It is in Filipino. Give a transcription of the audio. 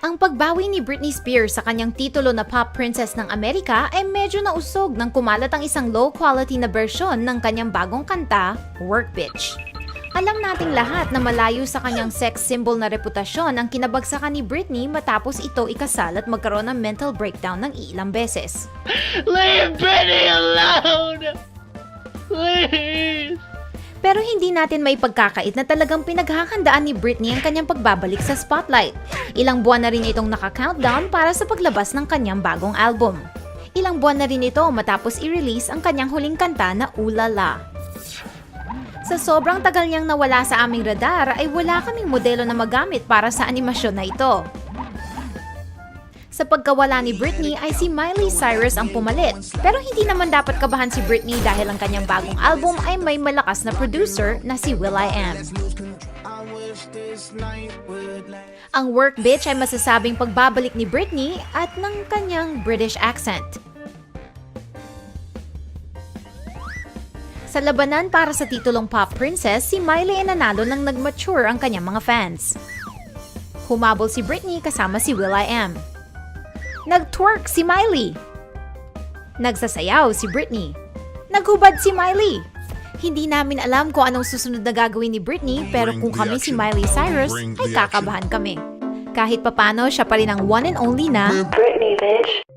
Ang pagbawi ni Britney Spears sa kanyang titulo na pop princess ng Amerika ay medyo nausog nang kumalat ang isang low-quality na bersyon ng kanyang bagong kanta, Work Bitch. Alam nating lahat na malayo sa kanyang sex symbol na reputasyon ang kinabagsakan ni Britney matapos ito ikasal at magkaroon ng mental breakdown ng ilang beses. Leave Britney alone! Please! Pero hindi natin may pagkakait na talagang pinaghahandaan ni Britney ang kanyang pagbabalik sa spotlight. Ilang buwan na rin itong naka-countdown para sa paglabas ng kanyang bagong album. Ilang buwan na rin ito matapos i-release ang kanyang huling kanta na Ulala. Sa sobrang tagal niyang nawala sa aming radar ay wala kaming modelo na magamit para sa animasyon na ito. Sa pagkawala ni Britney ay si Miley Cyrus ang pumalit. Pero hindi naman dapat kabahan si Britney dahil ang kanyang bagong album ay may malakas na producer na si will.i.am. Ang Work Bitch ay masasabing pagbabalik ni Britney at ng kanyang British accent. Sa labanan para sa titulong Pop Princess, si Miley ay nanalo nang nag-mature ang kanyang mga fans. Humabol si Britney kasama si will.i.am. Nag-twerk si Miley. Nagsasayaw si Britney. Naghubad si Miley. Hindi namin alam kung anong susunod na gagawin ni Britney pero kung kami si Miley Cyrus ay kakabahan kami. Kahit papano siya pa rin ang one and only na Britney, bitch.